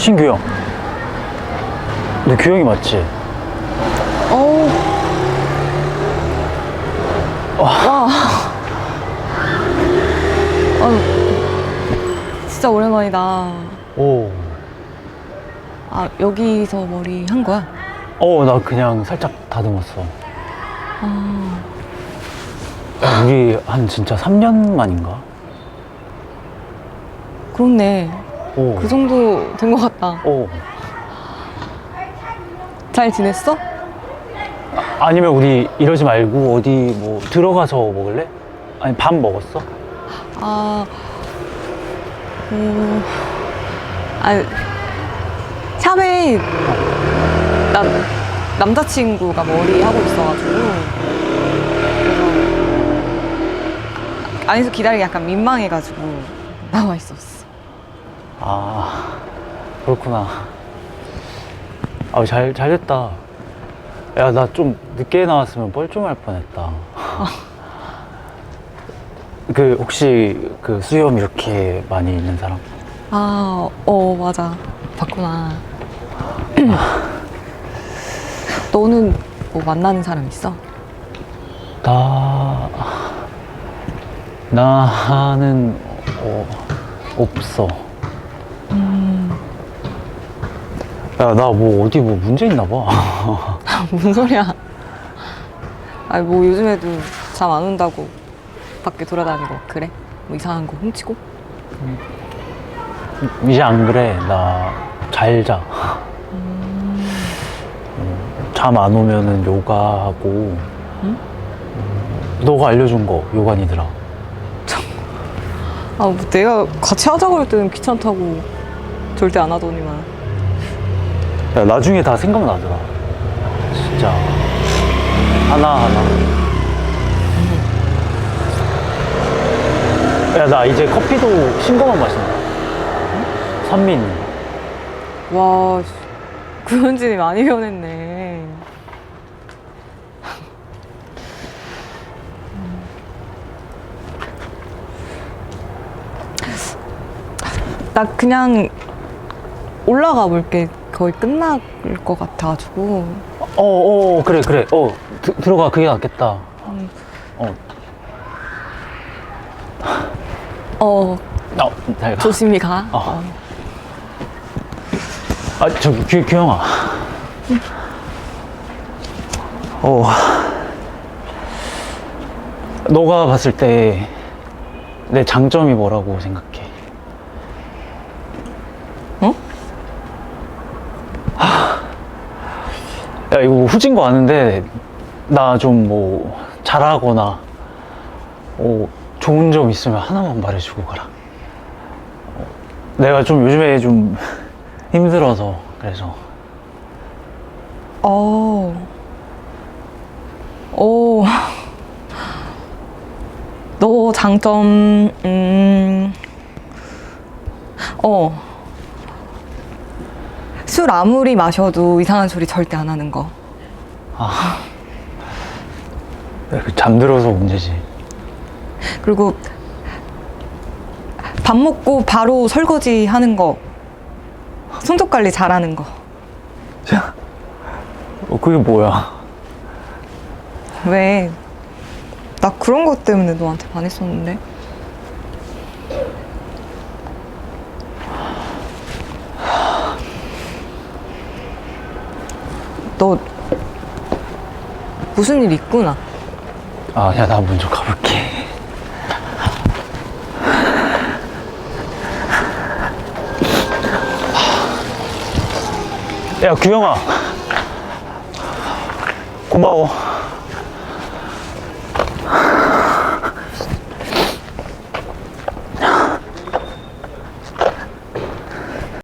신규영. 너 규영이 맞지? 어우. 와. 아, 진짜 오랜만이다. 오. 아, 여기서 머리 한 거야? 어, 나 그냥 살짝 다듬었어. 아, 야, 우리 한 진짜 3년 만인가? 그렇네. 오. 그 정도 된 것 같다. 오. 잘 지냈어? 아니면 우리 이러지 말고 어디 뭐 들어가서 먹을래? 아니, 밥 먹었어? 아, 음, 아, 샵에 나 남자친구가 머리 하고 있어가지고 그래서 안에서 기다리기 약간 민망해가지고 나와 있었어. 아, 그렇구나. 아, 잘, 잘 됐다. 야, 나 좀 늦게 나왔으면 뻘쭘할 뻔했다. 그, 혹시 그 수염 이렇게 많이 있는 사람? 아, 어 맞아, 봤구나. 너는 뭐 만나는 사람 있어? 나, 나는, 어, 없어. 야, 나 뭐 어디 뭐 문제 있나 봐. 무슨 소리야? 아니 뭐 요즘에도 잠 안 온다고 밖에 돌아다니고 그래? 뭐 이상한 거 훔치고? 이제 안 그래. 나 잘 자. 잠 안 오면은 요가하고. 음, 너가 알려준 거 요관이더라. 아뭐 내가 같이 하자고 할 때는 귀찮다고 절대 안 하더니만 야, 나중에 다 생각나더라. 진짜. 하나하나. 야, 나 이제 커피도 신거만 마신다. 산미 있는 거. 와 구현진이 많이 변했네 나 그냥 올라가 볼게 거의 끝날 것 같아가지고 어, 어, 그래, 그래. 어, 드- 들어가. 그게 낫겠다. 음. 어, 어 어, 잘 가. 조심히 가 어. 아, 저기, 규, 규영아. 어. 너가 봤을 때 내 장점이 뭐라고 생각해? 야, 이거 후진 거 아는데, 나 좀 뭐, 잘하거나, 어, 좋은 점 있으면 하나만 말해주고 가라. 어, 내가 좀 요즘에 좀 힘들어서, 그래서. 어. 오. 너 장점, 음. 어. 술 아무리 마셔도 이상한 소리 절대 안 하는 거. 잠들어서 문제지. 그리고 밥 먹고 바로 설거지 하는 거. 손톱 관리 잘하는 거. 어, 그게 뭐야? 왜? 나 그런 것 때문에 너한테 반했었는데. 너 무슨 일 있구나. 아, 야, 나 먼저 가볼게. 야, 규영아. 고마워.